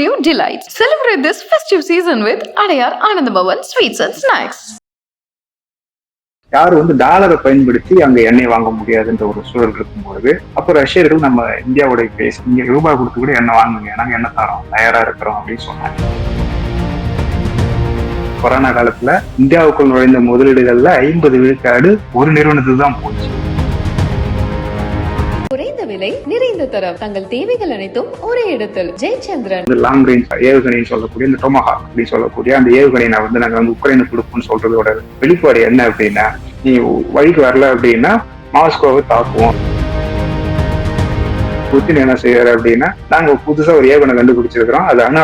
festive delights. Celebrate this festive season with Adayar Anandabhavan Sweets and Snacks. யாரும் வந்து டாலரை பயன்படுத்தி அங்க எண்ணெய் வாங்க முடியாதுன்ற ஒரு சூழல் இருக்கும்பொழுது அப்போ ரஷ்யர்கள் நம்ம இந்தியாவுடைய பேஸ் இங்க ரூபாய் கொடுத்து கூட எண்ணெய் வாங்குங்க நாங்க எண்ணெய் தரோம் தயாரா இருக்கிறோம் அப்படின்னு சொன்னாங்க கொரோனா காலத்துல இந்தியாவுக்குள் நுழைந்த முதலீடுகள்ல ஐம்பது விழுக்காடு ஒரு நிறுவனத்துக்கு தான் போச்சு குறைந்த விலை நிறைந்த தரம். தங்கள் தேவைகள் அனைத்தும் ஒரே இடத்தில். ஜெயச்சந்திரன். இந்த லாங் ரேஞ்ச் ஏவுகணைன்னு சொல்லக்கூடிய இந்த டொமஹா அப்படின்னு சொல்லக்கூடிய அந்த ஏவுகணையை வந்து நாங்க வந்து உக்ரைனுக்கு கொடுப்போம்னு சொல்றதோட வெளிப்பாடு என்ன அப்படின்னா நீ வழிக்கு வரல அப்படின்னா மாஸ்கோவை தாக்குவோம். புத்தின் என்ன செய்யறாரு அப்படின்னா நாங்க புதுசா ஒரு ஏவுகணை கண்டுபிடிச்சிருக்கிறோம். அது அணு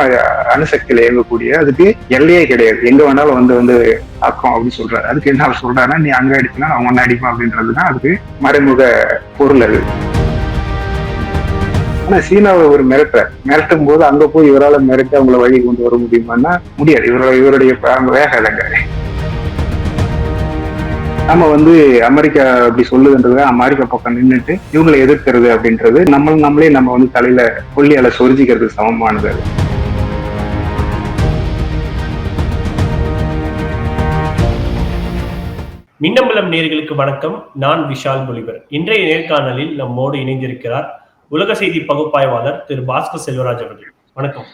அணுசக்தியில இயங்கக்கூடிய அதுக்கு எல்லையே கிடையாது. எங்க வேணாலும் வந்து வந்து தாக்கும் அப்படின்னு சொல்றாரு. அதுக்கு என்ன அவர் சொல்றாருன்னா நீ அங்க அடிக்கலாம் அவங்க ஒன்னு அடிப்பான் அப்படின்றதுதான் அதுக்கு மறைமுக பொருள் அது. ஆனா சீனாவை ஒரு மிரட்ட மிரட்டும் போது அங்க போய் இவரால மிரட்டி அவங்கள வழி கொண்டு வர முடியுமான்னா முடியாது. இவரோட இவருடைய ப- அங்க வேகம் இல்லைங்க நம்ம வந்து அமெரிக்கா அப்படி சொல்லுதுன்றது அமெரிக்கா பக்கம் நின்றுட்டு இவங்களை எதிர்க்கிறது அப்படின்றது நம்ம நம்மளே நம்ம வந்து தலையில கொல்லியால சொரிஞ்சிக்கிறதுக்கு சமமானது அது. மின்னம்பலம் நேர்களுக்கு வணக்கம். நான் விஷால் பொலிவர் இன்றைய நேர்காணலில் நம்மோடு இணைந்திருக்கிறார் உலக செய்தி பகுப்பாய்வாளர் திரு பாஸ்கர் செல்வராஜ் அவர்கள். வணக்கம்.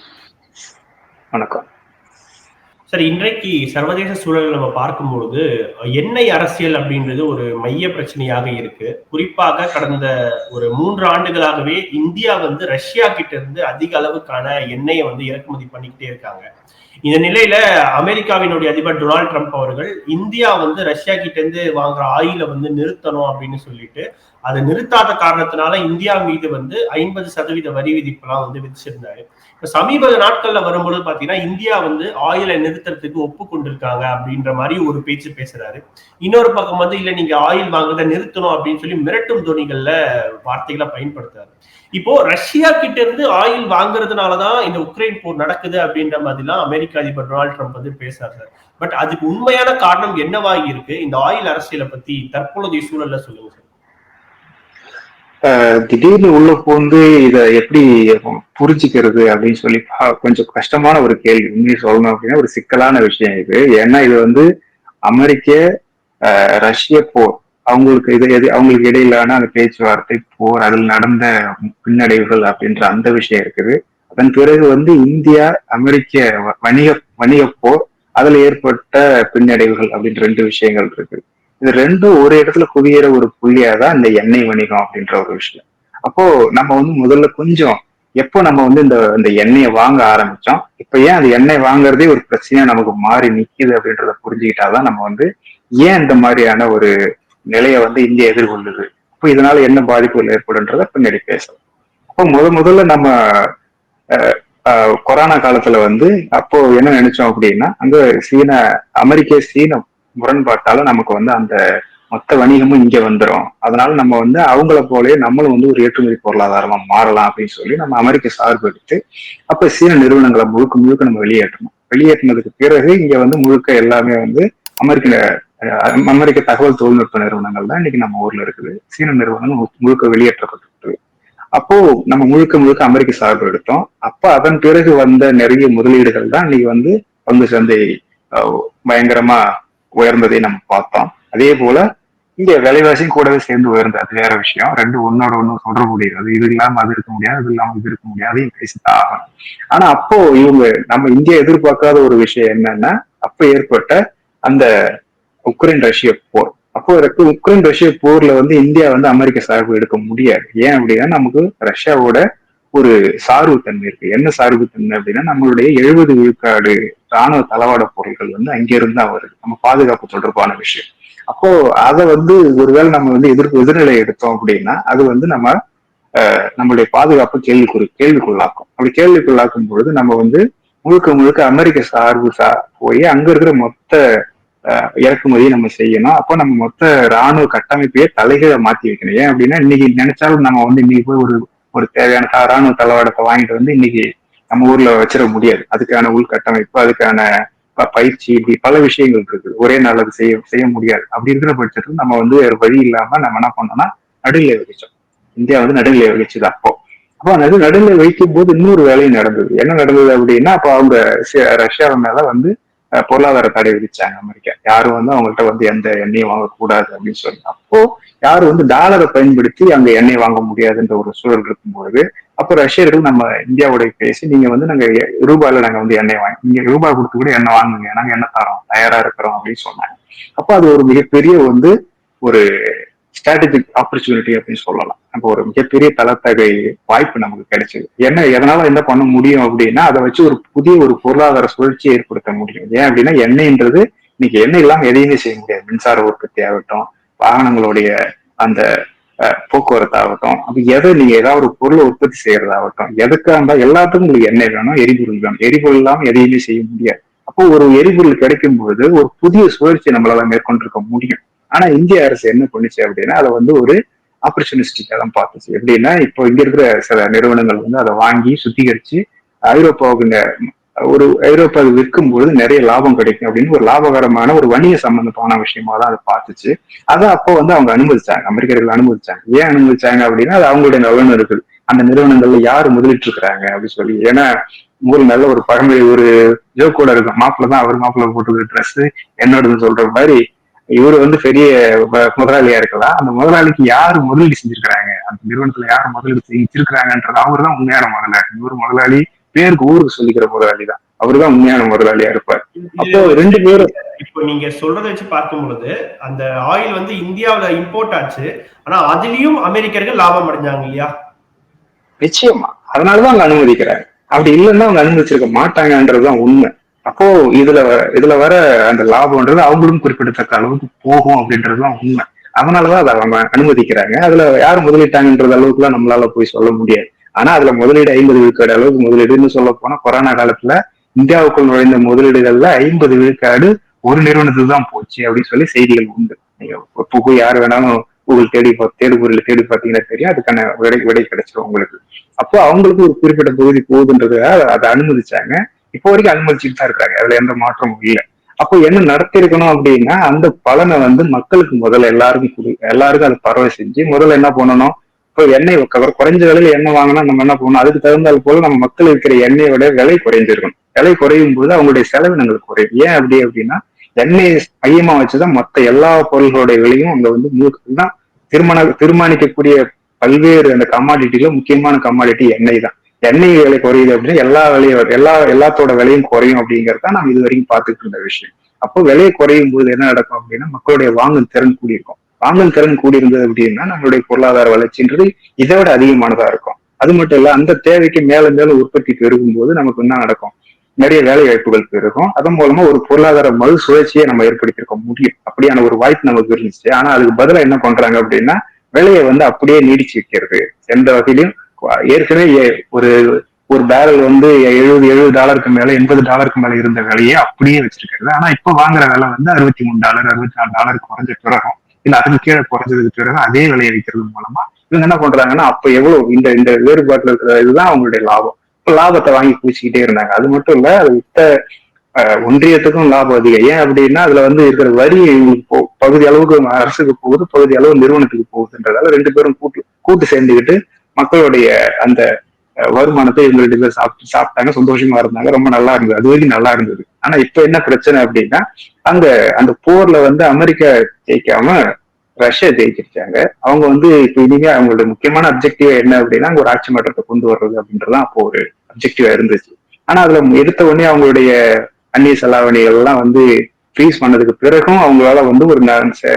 வணக்கம். சார் இன்றைக்கு சர்வதேச சூழலை நம்ம பார்க்கும்பொழுது எண்ணெய் அரசியல் அப்படின்றது ஒரு மைய பிரச்சனையாக இருக்கு. குறிப்பாக கடந்த ஒரு மூன்று ஆண்டுகளாகவே இந்தியா வந்து ரஷ்யா கிட்ட இருந்து அதிக அளவுக்கான எண்ணெயை வந்து இறக்குமதி பண்ணிக்கிட்டே இருக்காங்க. இந்த நிலையில அமெரிக்காவினுடைய அதிபர் டொனால்ட் ட்ரம்ப் அவர்கள் இந்தியா வந்து ரஷ்யா கிட்ட இருந்து வாங்குற ஆயில வந்து நிறுத்தணும் அப்படின்னு சொல்லிட்டு அதை நிறுத்தாத காரணத்தினால இந்தியா மீது வந்து ஐம்பது சதவீத வரி விதிப்பெல்லாம் வந்து விதிச்சிருந்தாரு. சமீப நாட்கள்ல வரும்பொழுது பாத்தீங்கன்னா இந்தியா வந்து ஆயிலை நிறுத்துறதுக்கு ஒப்புக்கொண்டிருக்காங்க அப்படின்ற மாதிரி ஒரு பேச்சு பேசுறாரு. இன்னொரு பக்கம் வந்து இல்ல நீங்க ஆயில் வாங்குறத நிறுத்தணும் அப்படின்னு சொல்லி மிரட்டும் துணிகள்ல வார்த்தைகளை பயன்படுத்துறாரு. இப்போ ரஷ்யா கிட்ட இருந்து ஆயில் வாங்குறதுனாலதான் இந்த உக்ரைன் போர் நடக்குது அப்படின்ற மாதிரிலாம் அமெரிக்க அதிபர் டொனால்ட் ட்ரம்ப் வந்து பேசுறாரு சார். பட் அதுக்கு உண்மையான காரணம் என்னவாகி இருக்கு? இந்த ஆயில் அரசியலை பத்தி தற்பொழுதைய சூழல்ல சொல்லுங்க சார். திடீர்னு உள்ள போந்து இத எப்படி புரிஞ்சுக்கிறது அப்படின்னு சொல்லி பா- கொஞ்சம் கஷ்டமான ஒரு கேள்வி. உண்மையை சொல்லணும் அப்படின்னா ஒரு சிக்கலான விஷயம் இது. ஏன்னா இது வந்து அமெரிக்க ரஷ்ய போர். அவங்களுக்கு இது எது அவங்களுக்கு இடையிலான அந்த பேச்சுவார்த்தை போர் அதில் நடந்த பின்னடைவுகள் அப்படின்ற அந்த விஷயம் இருக்குது. அதன் பிறகு வந்து இந்தியா அமெரிக்க வ- வணிக வணிக போர் அதுல ஏற்பட்ட பின்னடைவுகள் அப்படின்ற ரெண்டு விஷயங்கள் இருக்கு இது ரெண்டும் ஒரு இடத்துல குவியற ஒரு புள்ளியா தான் இந்த எண்ணெய் வணிகம் அப்படின்ற ஒரு விஷயம். அப்போ நம்ம வந்து முதல்ல கொஞ்சம் எப்போ நம்ம வந்து இந்த இந்த எண்ணெயை வாங்க ஆரம்பிச்சோம் இப்ப ஏன் அந்த எண்ணெய் வாங்குறதே ஒரு பிரச்சனையா நமக்கு மாறி நிக்குது அப்படின்றத புரிஞ்சுக்கிட்டாதான் நம்ம வந்து ஏன் இந்த மாதிரியான ஒரு நிலையை வந்து இந்தியா எதிர்கொள்ளுது? அப்போ இதனால என்ன பாதிப்புகள் ஏற்படுன்றத பின்னாடி பேசலாம். அப்போ முத முதல்ல நம்ம கொரோனா காலத்துல வந்து அப்போ என்ன நினைச்சோம் அப்படின்னா அங்க சீன அமெரிக்க சீன முரண்பாட்டால நமக்கு வந்து அந்த மொத்த வணிகமும் இங்க வந்துடும் அதனால நம்ம வந்து அவங்கள போலயே நம்மளும் வந்து ஒரு ஏற்றுமதி பொருளாதாரமா மாறலாம் அப்படின்னு சொல்லி நம்ம அமெரிக்க சார்பு எடுத்து அப்ப சீன நிறுவனங்களை முழுக்க முழுக்க நம்ம வெளியேற்றணும். வெளியேற்றினதுக்கு பிறகு இங்க வந்து முழுக்க எல்லாமே வந்து அமெரிக்க அமெரிக்க தகவல் தொழில்நுட்ப நிறுவனங்கள் தான் இன்னைக்கு நம்ம ஊர்ல இருக்குது. சீன நிறுவனங்கள் மு- முழுக்க வெளியேற்றப்பட்டு அப்போ நம்ம முழுக்க முழுக்க அமெரிக்க சார்பு எடுத்தோம். அப்ப அதன் பிறகு வந்த நிறைய முதலீடுகள் தான் இன்னைக்கு வந்து பங்கு சந்தை பயங்கரமா உயர்ந்ததை நம்ம பார்த்தோம். அதே போல இங்க விலைவாசியும் கூடவே சேர்ந்து உயர்ந்தது. அது வேற விஷயம். ரெண்டு ஒன்னோட ஒண்ணு சொல்ற முடியாது இது இல்லாம அது இருக்க முடியாது அது இல்லாம இது இருக்க முடியாது. அதையும் பேசித்தான் ஆகணும். ஆனா அப்போ இவங்க நம்ம இந்தியா எதிர்பார்க்காத ஒரு விஷயம் என்னன்னா அப்ப ஏற்பட்ட அந்த உக்ரைன் ரஷ்ய போர். அப்போ இருக்க உக்ரைன் ரஷ்ய போர்ல வந்து இந்தியா வந்து அமெரிக்க சார்பு எடுக்க முடியாது. ஏன் அப்படின்னா நமக்கு ரஷ்யாவோட ஒரு சார்புத்தன்மை இருக்கு. என்ன சார்புத்தன்மை அப்படின்னா நம்மளுடைய எழுபது விழுக்காடு ராணுவ தளவாட பொருட்கள் வந்து அங்கிருந்து தான் வருது. நம்ம பாதுகாப்பு தொடர்பான விஷயம். அப்போ அதை வந்து ஒருவேளை நம்ம வந்து எதிர்ப்பு எதிர்நிலை எடுத்தோம் அப்படின்னா அது வந்து நம்ம நம்மளுடைய பாதுகாப்பு கேள்விக்குறி கேள்விக்குள்ளாக்கும். அப்படி கேள்விக்குள்ளாக்கும் பொழுது நம்ம வந்து முழுக்க முழுக்க அமெரிக்க சார்பு சா போய் அங்க இருக்கிற மொத்த இறக்குமதியை நம்ம செய்யணும். அப்போ நம்ம மொத்த ராணுவ கட்டமைப்பையே தலைகளை மாத்தி வைக்கணும். ஏன் அப்படின்னா இன்னைக்கு நினைச்சாலும் நம்ம வந்து இன்னைக்கு போய் ஒரு ஒரு தேவையான த- ராணுவ தளவாடத்தை வாங்கிட்டு வந்து இன்னைக்கு நம்ம ஊர்ல வச்சிட முடியாது. அதுக்கான உள்கட்டமைப்பு அதுக்கான ப- பயிற்சி இப்படி பல விஷயங்கள் இருக்குது ஒரே நாள் அது செய்ய செய்ய முடியாது. அப்படி இருக்கிற பட்சத்துல நம்ம வந்து வேற வழி இல்லாம நம்ம என்ன பண்ணோம்னா நடுநிலை வகிச்சோம். இந்தியா வந்து நடுநிலை வகிச்சது அப்போ. அப்போ அது நடுவில் வைக்கும் போது இன்னொரு வேலையும் நடந்தது. என்ன நடந்தது அப்படின்னா அப்போ அவங்க ரஷ்யா மேல வந்து பொருளாதார தடை விதிச்சாங்க அமெரிக்கா. யாரும் வந்து அவங்கள்ட்ட வந்து எந்த எண்ணெயும் வாங்கக்கூடாது அப்படின்னு சொல்லி. அப்போ யாரும் வந்து டாலரை பயன்படுத்தி அங்க எண்ணெய் வாங்க முடியாதுன்ற ஒரு சூழல் இருக்கும்பொழுது அப்போ ரஷ்யர்கள் நம்ம இந்தியாவோட பேசி நீங்க வந்து நாங்க எ- ரூபாயில நாங்க வந்து எண்ணெய் வாங்கி நீங்க ரூபாய் கொடுத்து கூட எண்ணெய் வாங்குங்க. நாங்க எண்ணெய் தரோம். தயாரா இருக்கிறோம். அப்படின்னு சொன்னாங்க. அப்போ அது ஒரு மிகப்பெரிய வந்து ஒரு ஸ்ட்ராட்டஜிக் ஆப்பர்ச்சுனிட்டி அப்படின்னு சொல்லலாம். அப்போ ஒரு மிகப்பெரிய தளத்தகை வாய்ப்பு நமக்கு கிடைச்சது. என்ன எதனால என்ன பண்ண முடியும் அப்படின்னா அதை வச்சு ஒரு புதிய ஒரு பொருளாதார சுழற்சியை ஏற்படுத்த முடியும். ஏன் அப்படின்னா எண்ணெய்ன்றது இன்னைக்கு எண்ணெய் இல்லாமல் எதையுமே செய்ய முடியாது. மின்சார உற்பத்தி ஆகட்டும் வாகனங்களுடைய அந்த போக்குவரத்து ஆகட்டும் அப்ப எதை நீங்க ஏதாவது ஒரு பொருளை உற்பத்தி செய்யறதாகட்டும் எதுக்காக இருந்தா எல்லாத்துக்கும் உங்களுக்கு எண்ணெய் வேணும் எரிபொருள் வேணும். எரிபொருள் இல்லாமல் எதையுமே செய்ய முடியாது. அப்போ ஒரு எரிபொருள் கிடைக்கும் பொழுது ஒரு புதிய சுழற்சி நம்மளால மேற்கொண்டிருக்க முடியும். ஆனா இந்திய அரசு என்ன பண்ணுச்சு அப்படின்னா அதை வந்து ஒரு ஆப்பர்ச்சுனிஸ்டிக்கா தான் பார்த்துச்சு. எப்படின்னா இப்போ இங்க இருக்கிற சில நிறுவனங்கள் வந்து அதை வாங்கி சுத்திகரிச்சு ஐரோப்பாவுக்கு ஒரு ஐரோப்பாவுக்கு விற்கும்போது நிறைய லாபம் கிடைக்கும் அப்படின்னு ஒரு லாபகரமான ஒரு வணிக சம்பந்தமான விஷயமா தான் அதை பார்த்துச்சு. அதை அப்போ வந்து அவங்க அனுமதிச்சாங்க. அமெரிக்கர்கள் அனுமதிச்சாங்க. ஏன் அனுமதிச்சாங்க அப்படின்னா அது அவங்களுடைய நிறுவனர்கள் அந்த நிறுவனங்கள்ல யாரு முதலீட்டு இருக்கிறாங்க அப்படின்னு சொல்லி. ஏன்னா ஊர் நல்ல ஒரு பழமொழி ஒரு ஜோக்கோட இருக்கும். மாப்பிள்ள தான் அவர் மாப்பிள்ள போட்டுக்கிற ட்ரெஸ் என்னோடதுன்னு சொல்ற மாதிரி இவரு வந்து பெரிய முதலாளியா இருக்கலாம் அந்த முதலாளிக்கு யாரு முதலீடு செஞ்சிருக்கிறாங்க? அந்த நிறுவனத்துல யாரு முதலீடு செஞ்சிருக்கிறாங்கன்றது அவரு தான் உண்மையான முதலாளி. இவரு முதலாளி பேருக்கு ஊருக்கு சொல்லிக்கிற முதலாளி தான் அவரு தான் உண்மையான முதலாளியா இருப்பார். அப்போ ரெண்டு பேரும் இப்போ நீங்க சொல்றதை வச்சு பார்க்கும் பொழுது அந்த ஆயில் வந்து இந்தியாவுல இம்போர்ட் ஆச்சு. ஆனா அதுலயும் அமெரிக்கர்கள் லாபம் அடைஞ்சாங்க இல்லையா? நிச்சயமா. அதனாலதான் அவங்க அனுமதிக்கிறாங்க. அப்படி இல்லைன்னா அவங்க அனுமதிச்சிருக்க மாட்டாங்கன்றதுதான் உண்மை. அப்போ இதுல வர இதுல வர அந்த லாபம்ன்றது அவங்களும் குறிப்பிடத்தக்க அளவுக்கு போகும் அப்படின்றதுதான் உண்மை. அதனாலதான் அதை அவங்க அனுமதிக்கிறாங்க. அதுல யார் முதலீட்டாங்கன்றது அளவுக்குலாம் நம்மளால போய் சொல்ல முடியாது. ஆனா அதுல முதலீடு ஐம்பது விழுக்காடு அளவுக்கு முதலீடுன்னு சொல்ல போனா கொரோனா காலத்துல இந்தியாவுக்குள் நுழைந்த முதலீடுகள்ல ஐம்பது விழுக்காடு ஒரு நிறுவனத்துக்கு தான் போச்சு அப்படின்னு சொல்லி செய்திகள் உண்டு. நீங்க இப்போ போய் யார் வேணாலும் கூகுள் தேடி தேடுபொருள் தேடி பார்த்தீங்கன்னா தெரியும். அதுக்கான விடை விடை கிடைச்சிடும் உங்களுக்கு. அப்போ அவங்களுக்கு ஒரு குறிப்பிட்ட பகுதி போகுதுன்றதுக்காக அதை அனுமதிச்சாங்க. இப்போ வரைக்கும் அனுமதிச்சுட்டு தான் இருக்காங்க. அதுல எந்த மாற்றமும் இல்லை. அப்போ என்ன நடத்திருக்கணும் அப்படின்னா அந்த பலனை வந்து மக்களுக்கு முதல்ல எல்லாருக்கும் கொடு எல்லாருக்கும் அதை பறவை செஞ்சு முதல்ல என்ன பண்ணணும்? இப்போ எண்ணெய் கவர் குறைஞ்ச விலையில எண்ணெய் வாங்கினா நம்ம என்ன பண்ணணும்? அதுக்கு தகுந்தால் போல நம்ம மக்கள் இருக்கிற எண்ணெயோட விலை குறைஞ்சிருக்கணும். விலை குறையும் போது அவங்களுடைய செலவினங்களுக்கு குறையும். ஏன் அப்படி அப்படின்னா எண்ணெய் மையமா வச்சுதான் மற்ற எல்லா பொருள்களுடைய விலையும் அங்க வந்து முழுக்க திருமண தீர்மானிக்கக்கூடிய பல்வேறு அந்த கமாடிட்டில முக்கியமான கமாடிட்டி எண்ணெய் தான். எண்ணெய் விலை குறையுது அப்படின்னா எல்லா விலையும் எல்லா எல்லாத்தோட விலையும் குறையும் அப்படிங்கிறது தான் நம்ம இது வரைக்கும் பார்த்துட்டு இருந்த விஷயம். அப்போ விலை குறையும் போது என்ன நடக்கும் அப்படின்னா மக்களுடைய வாங்கும் திறன் கூடியிருக்கும். வாங்கும் திறன் கூடியிருந்தது அப்படின்னா நம்மளுடைய பொருளாதார வளர்ச்சின்றது இதை விட அதிகமானதா இருக்கும். அது மட்டும் இல்ல அந்த தேவைக்கு மேல மேலும் உற்பத்தி பெருகும் போது நமக்கு என்ன நடக்கும்? நிறைய வேலை வாய்ப்புகள் பெருகும். அதன் மூலமா ஒரு பொருளாதார மறு சுழற்சியை நம்ம ஏற்படுத்தியிருக்க முடியும். அப்படியான ஒரு வாய்ப்பு நமக்கு இருந்துச்சு. ஆனா அதுக்கு பதிலாக என்ன பண்றாங்க அப்படின்னா விலையை வந்து அப்படியே நீடிச்சு வைக்கிறது. எந்த வகையிலும் ஏற்கனவே ஏ- ஒரு ஒரு பேரல் வந்து எழுபது எழுபது டாலருக்கு மேல எண்பது டாலருக்கு மேல இருந்த விலையை அப்படியே வச்சிருக்கிறது. ஆனா இப்ப வாங்குற விலை வந்து அறுபத்தி மூணு டாலர் அறுபத்தி நாலு டாலர் குறைஞ்ச பிறகும் இல்ல அதுக்கு கீழே குறைஞ்சதுக்கு பிறகு அதே விலையை வைக்கிறது மூலமா இவங்க என்ன பண்றாங்கன்னா அப்ப எவ்வளவு இந்த இந்த வேறுபாட்டில் இருக்கிற இதுதான் அவங்களுடைய லாபம். இப்ப லாபத்தை வாங்கி பூச்சிக்கிட்டே இருந்தாங்க. அது மட்டும் இல்ல அது வித்த ஒன்றியத்துக்கும் லாபம் அதிகம். ஏன் அப்படின்னா அதுல வந்து இருக்கிற வரி போ- பகுதி அளவுக்கு அரசுக்கு போகுது பகுதி அளவு நிறுவனத்துக்கு போகுதுன்றதால ரெண்டு பேரும் கூட்டு கூட்டு சேர்ந்துக்கிட்டு மக்களுடைய அந்த வருமானத்தை இவங்க ரெண்டு சாப்பிட்டு சாப்பிட்டாங்க சந்தோஷமா இருந்தாங்க ரொம்ப நல்லா இருந்தது. அது வரைக்கும் நல்லா இருந்தது. ஆனா இப்ப என்ன பிரச்சனை அப்படின்னா அங்க அந்த போர்ல வந்து அமெரிக்கா ஜெயிக்காம ரஷ்யா ஜெயிச்சிருச்சாங்க. அவங்க வந்து இப்ப இனிமே அவங்களோட முக்கியமான அப்ஜெக்டிவ் என்ன அப்படின்னா அங்க ஒரு ஆட்சி மாற்றத்தை கொண்டு வர்றது அப்படின்றதான் அப்போ ஒரு அப்ஜெக்டிவா இருந்துச்சு. ஆனா அதுல எடுத்த உடனே அவங்களுடைய அந்நிய செலாவணிகள் எல்லாம் வந்து ஃப்ரீஸ் பண்ணதுக்கு பிறகும் அவங்களால வந்து ஒரு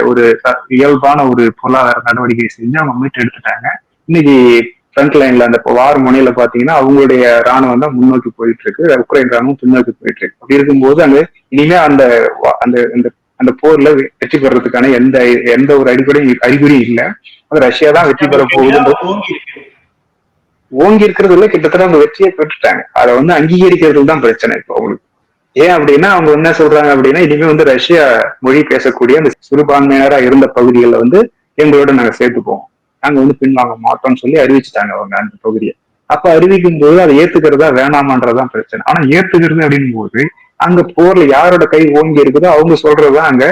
ஒரு த- இயல்பான ஒரு பொருளாதார நடவடிக்கை செஞ்சு அவங்க மீட்டு எடுத்துட்டாங்க. இன்னைக்கு ஃப்ரண்ட் லைன்ல அந்த வார் முனையில பாத்தீங்கன்னா அவங்களுடைய ராணுவம் தான் முன்னோக்கி போயிட்டு இருக்கு உக்ரைன் ராணுவம் பின்னோக்கி போயிட்டு இருக்கு அப்படி இருக்கும்போது அங்க இனிமே அந்த அந்த அந்த அந்த போர்ல வெற்றி பெறதுக்கான எந்த எந்த ஒரு அடிப்படையும் அறிகுறியும் இல்ல. அது ரஷ்யா தான் வெற்றி பெற போகுதுன்றது. ஓங்கி இருக்கிறதுல கிட்டத்தட்ட அவங்க வெற்றியை பெற்றுட்டாங்க. அதை வந்து அங்கீகரிக்கிறதுல தான் பிரச்சனை இப்போ அவங்களுக்கு. ஏன் அப்படின்னா அவங்க என்ன சொல்றாங்க அப்படின்னா இனிமே வந்து ரஷ்யா மொழி பேசக்கூடிய அந்த சிறுபான்மையினரா இருந்த பகுதிகளில் வந்து எங்களோட நாங்க சேர்த்துப்போம். நாங்க வந்து பின்வாங்க மாட்டோம்னு சொல்லி அறிவிச்சுட்டாங்க அவங்க அந்த பகுதியை அப்ப அறிவிக்கும் போது அதை ஏத்துக்கிறதா வேணாமான்றதுதான் பிரச்சனை. ஆனா ஏத்துக்கிறது அப்படின்னும் போது அங்க போர்ல யாரோட கை ஓங்கி இருக்குதோ அவங்க சொல்றதுதான் அங்க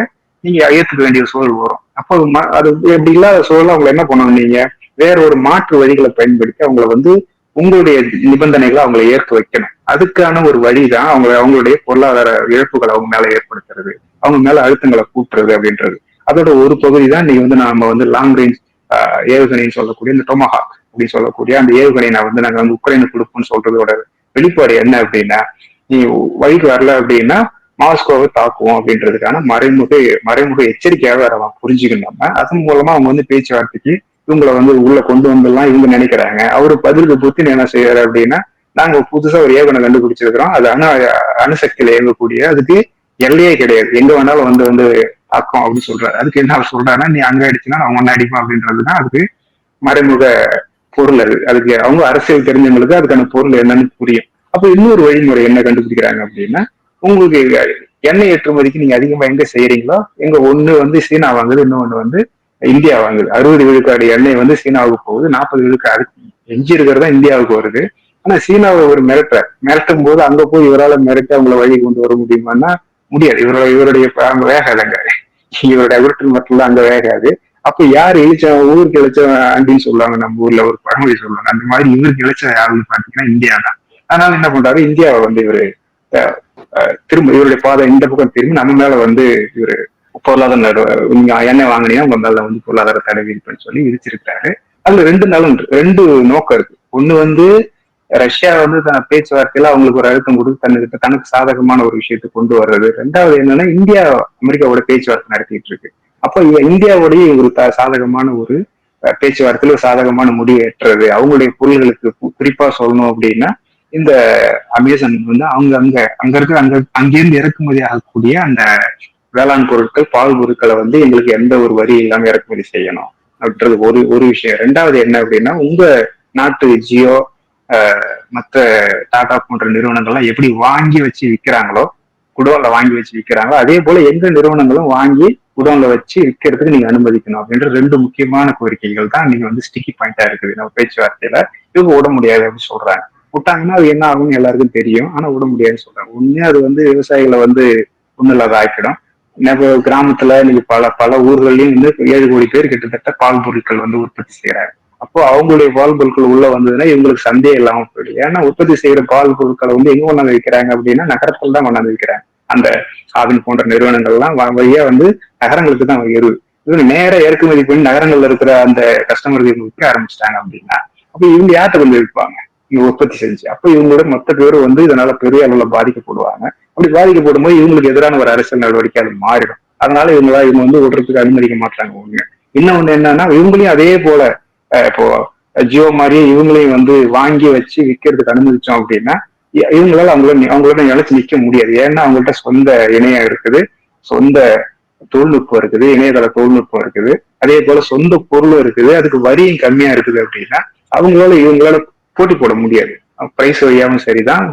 நீங்க ஏத்துக்க வேண்டிய சூழல் வரும். அப்போ அது எப்படி இல்லாத சூழல அவங்க என்ன பண்ணணும் நீங்க வேற ஒரு மாற்று வழிகளை பயன்படுத்தி அவங்கள வந்து உங்களுடைய நிபந்தனைகளை அவங்களை ஏற்க வைக்கணும். அதுக்கான ஒரு வழிதான் அவங்க அவங்களுடைய பொருளாதார இழப்புகளை அவங்க மேல ஏற்படுத்துறது அவங்க மேல அழுத்தங்களை கூட்டுறது அப்படின்றது. அதோட ஒரு பகுதி தான் நீங்க வந்து நாம வந்து லாங் ரேஞ்ச் ஏவுகணைன்னு சொல்லக்கூடிய இந்த டொமஹாக் அப்படின்னு சொல்லக்கூடிய அந்த ஏவுகணை நான் வந்து நாங்க வந்து உக்ரைனுக்கு கொடுப்போம்னு சொல்றதோட வெளிப்பாடு என்ன அப்படின்னா நீ வழிக்கு வரல அப்படின்னா மாஸ்கோவை தாக்குவோம் அப்படின்றதுக்கான மறைமுக மறைமுக எச்சரிக்கையாக அவன் புரிஞ்சுக்கணும். நம்ம அதன் மூலமா அவங்க வந்து பேச்சுவார்த்தைக்கு இவங்களை வந்து உள்ள கொண்டு வந்துடலாம் இவங்க நினைக்கிறாங்க. அவரு பதிலுக்கு புத்தின் என்ன செய்யறாரு அப்படின்னா நாங்க புதுசா ஒரு ஏவனை கண்டுபிடிச்சிருக்கிறோம். அது அணு அணுசக்தியில இயங்கக்கூடிய அதுக்கு எல்லையே கிடையாது. எங்க வேணாலும் வந்து வந்து தாக்கம் அப்படின்னு சொல்றாரு. அதுக்கு என்ன சொல்றாருன்னா நீ அங்க அடிச்சுன்னா நான் ஒன்னு அடிப்பேன் அப்படின்றதுதான் அதுக்கு மறைமுக பொருள் அது. அதுக்கு அவங்க அரசியல் தெரிஞ்சவங்களுக்கு அதுக்கான பொருள் என்னன்னு புரியும். அப்ப இன்னொரு வழிமுறை என்ன கண்டுபிடிக்கிறாங்க அப்படின்னா உங்களுக்கு எண்ணெய் ஏற்றுமதிக்கு நீங்க அதிகமா எங்க செய்யறீங்களோ எங்க ஒண்ணு வந்து சீனா வாங்குது இன்னொன்னு வந்து இந்தியா வாங்குது. அறுபது விழுக்காடு எண்ணெய் வந்து சீனாவுக்கு போகுது நாற்பது விழுக்காடு எஞ்சி இருக்கிறதா இந்தியாவுக்கு வருது. ஆனா சீனாவை ஒரு மிரட்ட மிரட்டும் போது அங்க போய் இவரால் மிரட்ட அவங்கள வழி கொண்டு வர முடியுமான்னா முடியாது. இவரோட இவருடைய வேக இல்லைங்க இவருடைய அகுரத்தில் மட்டும் அங்க வேகாது அப்ப யார் இழிச்சா ஊருக்கு இழைச்சவன் அப்படின்னு சொல்லுவாங்க நம்ம ஊர்ல ஒரு பழமொழி சொல்லுவாங்க. அந்த மாதிரி இவருக்கு இழைச்ச யாருன்னு பாத்தீங்கன்னா இந்தியா தான். அதனால என்ன பண்றாரு? இந்தியாவை வந்து இவரு திரும்ப இவருடைய பாதை இந்த பக்கம் திரும்பி நம்ம மேல வந்து இவரு பொருளாதார நீங்க எண்ணெய் வாங்கினீங்கன்னா உங்க மேல வந்து பொருளாதார தடை விதிப்புன்னு சொல்லி விதிச்சிருக்காரு அதுல ரெண்டு நாளும் ரெண்டு நோக்கம் இருக்கு. ஒண்ணு வந்து ரஷ்யா வந்து தன் பேச்சுவார்த்தையில அவங்களுக்கு ஒரு அழுத்தம் கொடுத்து தனக்கு தனக்கு சாதகமான ஒரு விஷயத்தை கொண்டு வர்றது. ரெண்டாவது என்னன்னா இந்தியா அமெரிக்காவோட பேச்சுவார்த்தை நடத்திட்டு இருக்கு. அப்போ இந்தியாவுடைய ஒரு சாதகமான ஒரு பேச்சுவார்த்தையில ஒரு சாதகமான முடிவு ஏற்றுறது அவங்களுடைய பொருள்களுக்கு குறிப்பா சொல்லணும் அப்படின்னா இந்த அமேசான் வந்து அவங்க அங்க அங்க இருக்க அங்க அங்கிருந்து இறக்குமதி ஆகக்கூடிய அந்த வேளாண் பொருட்கள் பால் பொருட்களை வந்து எங்களுக்கு எந்த ஒரு வரி இல்லாம இறக்குமதி செய்யணும். அப்படின்றது ஒரு ஒரு விஷயம். ரெண்டாவது என்ன அப்படின்னா உங்க நாட்டு ஜியோ மற்ற டாடா போன்ற நிறுவனங்கள்லாம் எப்படி வாங்கி வச்சு விற்கிறாங்களோ குடோன்ல வாங்கி வச்சு விற்கிறாங்களோ அதே போல எந்த நிறுவனங்களும் வாங்கி குடோன்ல வச்சு விற்கிறதுக்கு நீங்க அனுமதிக்கணும் அப்படின்ற ரெண்டு முக்கியமான கோரிக்கைகள் தான் நீங்க வந்து ஸ்டிக்கி பாயிண்டா இருக்குது. நம்ம பேச்சுவார்த்தையில இவங்க விட முடியாது அப்படின்னு சொல்றாங்க. விட்டாங்கன்னா அது என்ன ஆகும்னு எல்லாருக்கும் தெரியும். ஆனா விட முடியாதுன்னு சொல்றாங்க. உண்மையா அது வந்து விவசாயிகளை வந்து ஒன்றும் இல்லாத ஆக்கிடும் கிராமத்துல நீங்க பல பல ஊர்கள்லயும் வந்து ஏழு கோடி பேர் கிட்டத்தட்ட பால் பொருட்கள் வந்து உற்பத்தி செய்யறாங்க. அப்போ அவங்களுடைய பால் பொருட்கள் உள்ள வந்ததுன்னா இவங்களுக்கு சந்தேகம் இல்லாம போயிடும் ஏன்னா உற்பத்தி செய்யற பால் பொருட்களை வந்து எங்க கொண்டாந்து வைக்கிறாங்க அப்படின்னா நகரத்தில் தான் கொண்டாந்து வைக்கிறாங்க. அந்த ஆவின் போன்ற நிறுவனங்கள்லாம் வழியா வந்து நகரங்களுக்கு தான் வருது இவங்க நேர இறக்குமதி பண்ணி நகரங்கள்ல இருக்கிற அந்த கஸ்டமர்கள் விற்க ஆரம்பிச்சிட்டாங்க அப்படின்னா அப்ப இவங்க யார்கிட்ட கொண்டு விற்பாங்க? இவங்க உற்பத்தி செஞ்சு. அப்ப இவங்களோட மொத்த பேரும் வந்து இதனால பெரிய அளவுல பாதிக்கப்படுவாங்க. அப்படி பாதிக்கப்படும் போது இவங்களுக்கு எதிரான ஒரு அரசியல் நடவடிக்கை அது மாறிடும். அதனால இவங்களா இவங்க வந்து விடுறதுக்கு அனுமதிக்க மாட்டாங்க ஒண்ணு. இன்னொன்னு என்னன்னா இவங்களையும் அதே போல இப்போ ஜியோ மாதிரியே இவங்களையும் வந்து வாங்கி வச்சு விற்கிறதுக்கு அனுமதிச்சோம் அப்படின்னா இவங்களால அவங்கள அவங்களோட நிலைச்சு நிக்க முடியாது. ஏன்னா அவங்கள்ட்ட சொந்த இணையம் இருக்குது சொந்த தொழில்நுட்பம் இருக்குது இணையதள தொழில்நுட்பம் இருக்குது அதே போல சொந்த பொருளும் இருக்குது அதுக்கு வரியும் கம்மியா இருக்குது அப்படின்னா அவங்களால இவங்களால போட்டி போட முடியாது. பிரைஸ் வழியாவும் சரிதான்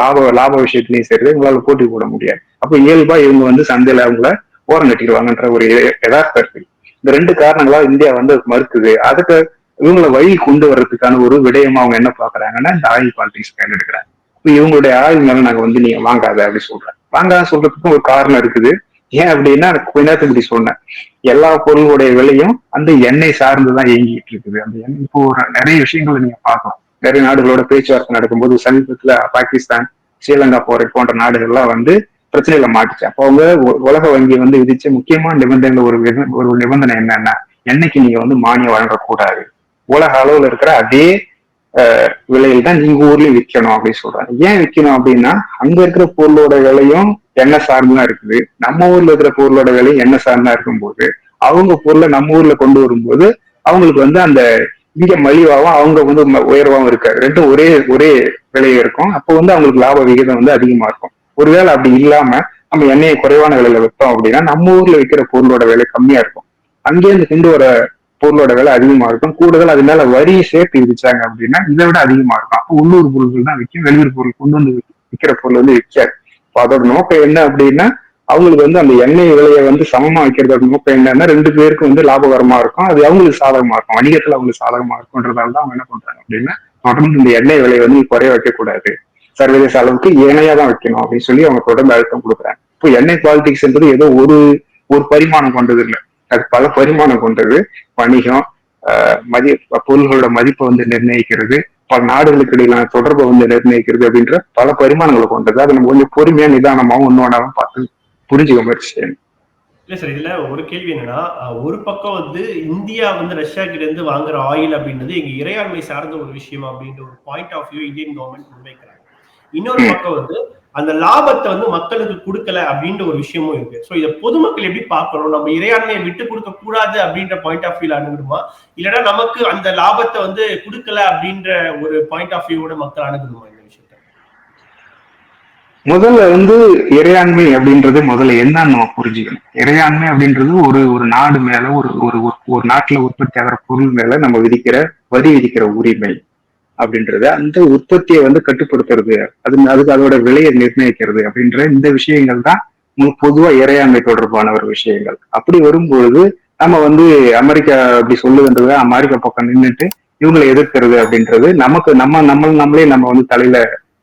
லாப லாப விஷயத்துலயும் சரி இவங்களால போட்டி போட முடியாது. அப்ப இயல்பா இவங்க வந்து சந்தையில அவங்கள ஓரம் கட்டிடுவாங்கன்ற ஒரு யதார்த்தம் இருக்கு இந்த ரெண்டு காரணங்களா இந்தியா வந்து மறுக்குது. அதுக்கு இவங்களை வழி கொண்டு வர்றதுக்கான ஒரு விடயமா அவங்க என்ன பாக்குறாங்கன்னா இந்த ஆயில் பாலிடிக்ஸ் கையில் எடுக்கிறாங்க இப்போ இவங்களுடைய ஆயில் மேல நாங்க வந்து நீங்க வாங்காத அப்படின்னு சொல்றேன் வாங்காத சொல்றதுக்கும் ஒரு காரணம் இருக்குது. ஏன் அப்படின்னா கொஞ்ச நேரத்துக்கு இப்படி சொன்னேன். எல்லா பொருளுடைய விலையும் அந்த எண்ணெய் சார்ந்துதான் இயங்கிட்டு இருக்குது. அந்த எண்ணெய் இப்போ நிறைய விஷயங்களை நீங்க பார்க்கலாம் நிறைய நாடுகளோட பேச்சுவார்த்தை நடக்கும்போது சமீபத்துல பாகிஸ்தான் ஸ்ரீலங்கா போரை போன்ற நாடுகள்லாம் வந்து பிரச்சனையில மாட்டுச்சு. அப்போ அவங்க உலக வங்கி வந்து விதிச்ச முக்கியமான நிபந்தனை ஒரு ஒரு நிபந்தனை என்னன்னா என்னைக்கு நீங்க வந்து மானியம் வழங்கக்கூடாது. உலக அளவுல இருக்கிற அதே விலையில் தான் நீங்க ஊர்லயும் விற்கணும் அப்படின்னு சொல்றாங்க. ஏன் விற்கணும் அப்படின்னா அங்க இருக்கிற பொருளோட விலையும் எண்ணெய் சார்ந்துதான் இருக்குது? நம்ம ஊர்ல இருக்கிற பொருளோட விலையும் எண்ணெய் சார்ந்தா இருக்கும்போது அவங்க பொருளை நம்ம ஊர்ல கொண்டு வரும்போது அவங்களுக்கு வந்து அந்த இங்க மலிவாகவும் அவங்க வந்து உயர்வாகவும் இருக்காது. ரெண்டும் ஒரே ஒரே விலையும் இருக்கும். அப்போ வந்து அவங்களுக்கு லாப விகிதம் வந்து அதிகமா இருக்கும். ஒருவேளை அப்படி இல்லாம நம்ம எண்ணெயை குறைவான விலையில விற்போம் அப்படின்னா நம்ம ஊர்ல விற்கிற பொருளோட விலை கம்மியா இருக்கும். அங்கேருந்து கொண்டு வர பொருளோட விலை அதிகமா இருக்கும். கூடுதல் அது மேல வரி சேர்த்து விதிச்சாங்க அப்படின்னா இதை விட அதிகமா இருக்கும். அப்போ உள்ளூர் பொருட்கள் தான் விற்கும் வெளியூர் பொருள் கொண்டு வந்து விற்கிற பொருள் வந்து விற்காது. அதோட நோக்கம் என்ன அப்படின்னா அவங்களுக்கு வந்து அந்த எண்ணெய் விலையை வந்து சமமா வைக்கிறதோட நோக்கம் என்னன்னா ரெண்டு பேருக்கும் வந்து லாபகரமா இருக்கும். அது அவங்களுக்கு சாதகமா இருக்கும். வணிகத்துல அவங்களுக்கு சாதகமா இருக்கும்ன்றதால தான் அவங்க என்ன பண்றாங்க அப்படின்னா தொடர்ந்து இந்த எண்ணெய் விலையை வந்து குறைய வைக்கக்கூடாது. சர்வதேச அளவுக்கு ஏனையா தான் வைக்கணும் அப்படின்னு சொல்லி அவங்க தொடர்ந்து அழுத்தம் கொடுக்குறாங்க. இப்போ எண்ணெய் பாலிடிக்ஸ்ன்றது ஏதோ ஒரு ஒரு பரிமாணம் கொண்டது இல்லை. அது பல பரிமாணம் கொண்டது. வணிகம் மதி பொருள்களோட மதிப்பை வந்து நிர்ணயிக்கிறது பல நாடுகளுக்கு இடையிலான தொடர்பை வந்து நிர்ணயிக்கிறது அப்படின்ற பல பரிமாணங்களை கொண்டது. அதை நம்ம கொஞ்சம் பொறுமையா நிதானமாவும் ஒன்னொன்னாவும் பார்த்து புரிஞ்சுக்க முயற்சி செய்யணும். இல்ல சார் இதுல ஒரு கேள்வி என்னன்னா ஒரு பக்கம் வந்து இந்தியா வந்து ரஷ்யா கிட்ட இருந்து வாங்குற ஆயில் அப்படின்றது எங்க இறையாண்மை சார்ந்த ஒரு விஷயம் அப்படின்ற ஒரு point of view Indian government முன்வைக்கிறாங்க. இன்னொரு பக்கம் வந்து அந்த லாபத்தை வந்து மக்களுக்கு கொடுக்கல அப்படின்ற ஒரு விஷயமும் இருக்கு. சோ இதை பொதுமக்கள் எப்படி பார்க்கணும்? நம்ம இறையாண்மையை விட்டு கொடுக்க கூடாது அப்படின்ற பாயிண்ட் ஆஃப் வியூல அணுகணுமா? இல்லைன்னா நமக்கு அந்த லாபத்தை வந்து கொடுக்கல அப்படின்ற ஒரு பாயிண்ட் ஆஃப் வியூவோட மக்கள் அணுகணுமா இந்த விஷயத்த? முதல்ல வந்து இறையாண்மை அப்படின்றது முதல்ல என்னன்னு நம்ம புரிஞ்சுக்கணும். இறையாண்மை அப்படின்றது ஒரு ஒரு நாடு மேல ஒரு ஒரு ஒரு- ஒரு நாட்டுல உற்பத்தி ஆகிற பொருள் மேல நம்ம விதிக்கிற வரி விதிக்கிற உரிமை. அப்படின்றது அந்த உற்பத்தியை வந்து கட்டுப்படுத்துறது அது அதுக்கு அதோட விலையை நிர்ணயிக்கிறது அப்படின்ற இந்த விஷயங்கள் தான் பொதுவா இறையாண்மை தொடர்பான ஒரு விஷயங்கள். அப்படி வரும்பொழுது நம்ம வந்து அமெரிக்கா அப்படி சொல்லுதுன்றத அமெரிக்கா பக்கம் நின்றுட்டு இவங்களை எதிர்க்கிறது அப்படின்றது நமக்கு நம்ம நம்ம நம்மளே நம்ம வந்து தலையில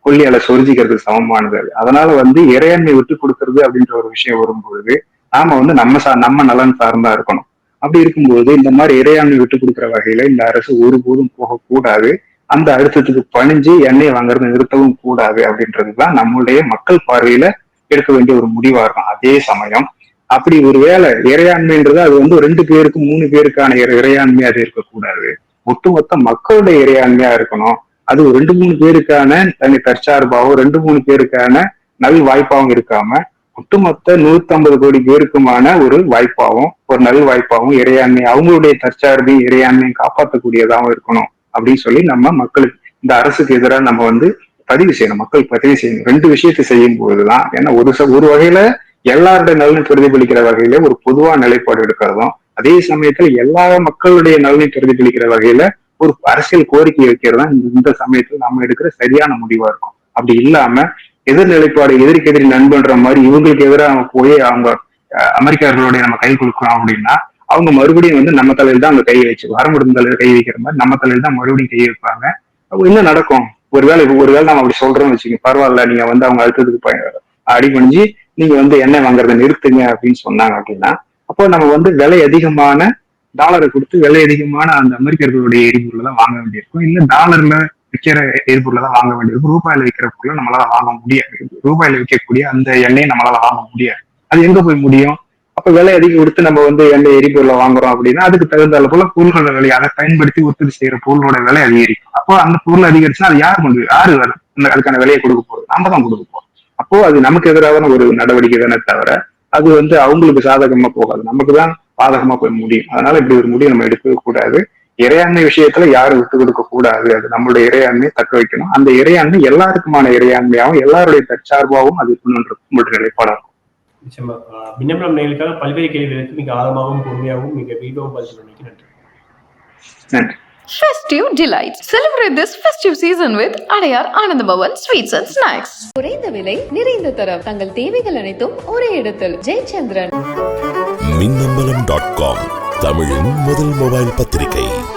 கொல்லியால சொரிஞ்சிக்கிறது சமமானது அது. அதனால வந்து இறையாண்மை விட்டு கொடுக்கறது அப்படின்ற ஒரு விஷயம் வரும்பொழுது நாம வந்து நம்ம சா நம்ம நலன் சார்ந்தா இருக்கணும். அப்படி இருக்கும்போது இந்த மாதிரி இறையாண்மை விட்டு கொடுக்குற வகையில இந்த அரசு ஒருபோதும் போகக்கூடாது. அந்த அழுத்தத்துக்கு பணிஞ்சு எண்ணெயை வாங்குறது நிறுத்தவும் கூடாது அப்படின்றதுதான் நம்மளுடைய மக்கள் பார்வையில எடுக்க வேண்டிய ஒரு முடிவா இருக்கும். அதே சமயம் அப்படி ஒரு வேலை இறையாண்மைன்றது அது வந்து ரெண்டு பேருக்கு மூணு பேருக்கான இறையாண்மை அது இருக்கக்கூடாது. ஒட்டுமொத்த மக்களுடைய இறையாண்மையா இருக்கணும். அது ஒரு ரெண்டு மூணு பேருக்கான தனி தற்சார்பாகவும் ரெண்டு மூணு பேருக்கான நல் வாய்ப்பாகவும் இருக்காம ஒட்டுமொத்த நூத்தம்பது கோடி பேருக்குமான ஒரு வாய்ப்பாகவும் ஒரு நல் வாய்ப்பாகவும் இறையாண்மை அவங்களுடைய தற்சார்பையும் இறையாண்மையும் காப்பாற்றக்கூடியதாகவும் இருக்கணும். அப்படின்னு சொல்லி நம்ம மக்களுக்கு இந்த அரசுக்கு எதிராக நம்ம வந்து பதிவு செய்யணும். மக்கள் பதிவு செய்யணும். ரெண்டு விஷயத்தை செய்யும் போதுதான் ஏன்னா ஒரு ச- ஒரு வகையில எல்லாருடைய நலனை பிரதிபலிக்கிற வகையில ஒரு பொதுவா நிலைப்பாடு எடுக்கிறதும் அதே சமயத்துல எல்லா மக்களுடைய நலனை பிரதிபலிக்கிற வகையில ஒரு அரசியல் கோரிக்கை வைக்கிறதா இந்த சமயத்துல நம்ம எடுக்கிற சரியான முடிவா இருக்கும். அப்படி இல்லாம எதிர் நிலைப்பாடு எதிர்க்கு எதிரி நண்பன்ற மாதிரி இவங்களுக்கு எதிராக போய் அவங்க அமெரிக்கர்களுடைய நம்ம கை கொடுக்கிறோம் அப்படின்னா அவங்க மறுபடியும் வந்து நம்ம தலையில தான் அவங்க கை வச்சு வரமுடிந்த தலையில கை வைக்கிற மாதிரி நம்ம தலையில தான் மறுபடியும் கை வைப்பாங்க. அப்போ என்ன நடக்கும்? ஒருவேளை ஒருவேளை நம்ம அப்படி சொல்றோம்னு வச்சுக்கோங்க பரவாயில்ல நீங்க வந்து அவங்க அழுத்தத்துக்கு அடிபணிஞ்சு நீங்க வந்து எண்ணெய் வாங்குறதை நிறுத்துங்க அப்படின்னு சொன்னாங்க அப்படின்னா அப்போ நம்ம வந்து விலை அதிகமான டாலரை கொடுத்து விலை அதிகமான அந்த அமெரிக்கர்களுடைய எரிபொருளை தான் வாங்க வேண்டியிருக்கும். இல்ல டாலர்ல விற்கிற எரிபொருளை தான் வாங்க வேண்டியிருக்கும். ரூபாயில விற்கிற பொருளை நம்மளால வாங்க முடியாது. ரூபாயில விற்கக்கூடிய அந்த எண்ணெயை நம்மளால வாங்க முடியாது. அது எங்க போய் முடியும்? அப்ப விலை அதிகம் கொடுத்து நம்ம வந்து எண்ணெய் எரிபொருளை வாங்குறோம் அப்படின்னா அதுக்கு தகுந்த போல பொருள்களோட விலை அதை பயன்படுத்தி உற்பத்தி செய்யற பொருளோட விலை அதிகரிக்கும். அப்போ அந்த பொருள் அதிகரிச்சுன்னா அது யார் கொண்டு யாரு அந்த- அதுக்கான விலையை கொடுக்க போறது. நாம தான் கொடுக்க போறோம். அப்போ அது நமக்கு எதிரான ஒரு நடவடிக்கை தானே தவிர அது வந்து அவங்களுக்கு சாதகமா போகாது. நமக்கு தான் பாதகமா போய் முடியும். அதனால இப்படி ஒரு முடிவு நம்ம எடுக்கவே கூடாது. இறையாண்மை விஷயத்துல யாரும் விட்டு கொடுக்க கூடாது. அது நம்மளுடைய இறையாண்மையை தக்க வைக்கணும். அந்த இறையாண்மை எல்லாருக்குமான இறையாண்மையாகவும் எல்லாருடைய தற்சார்பாகவும் அது இருக்கணும்ன்ற நம்மளுடைய நிலைப்பாடாகும் நிச்சயமா. விண்ணப்பம் நேர்களுக்காக பல்வேறு கேள்விகளுக்கு மிக ஆழமாகவும் பொறுமையாகவும் மிக விரிவாகவும் பதில் சொன்னமைக்கு நன்றி. நன்றி. Festive delights. Celebrate this festive season with Adayar Anandabhavan Sweets and Snacks. குறைந்த விலை நிறைந்த தரம். தங்கள் தேவைகள் அனைத்தும் ஒரே இடத்தில். ஜெயச்சந்திரன். மின்னம்பலம் டாட் காம் தமிழின் முதல் மொபைல் பத்திரிகை.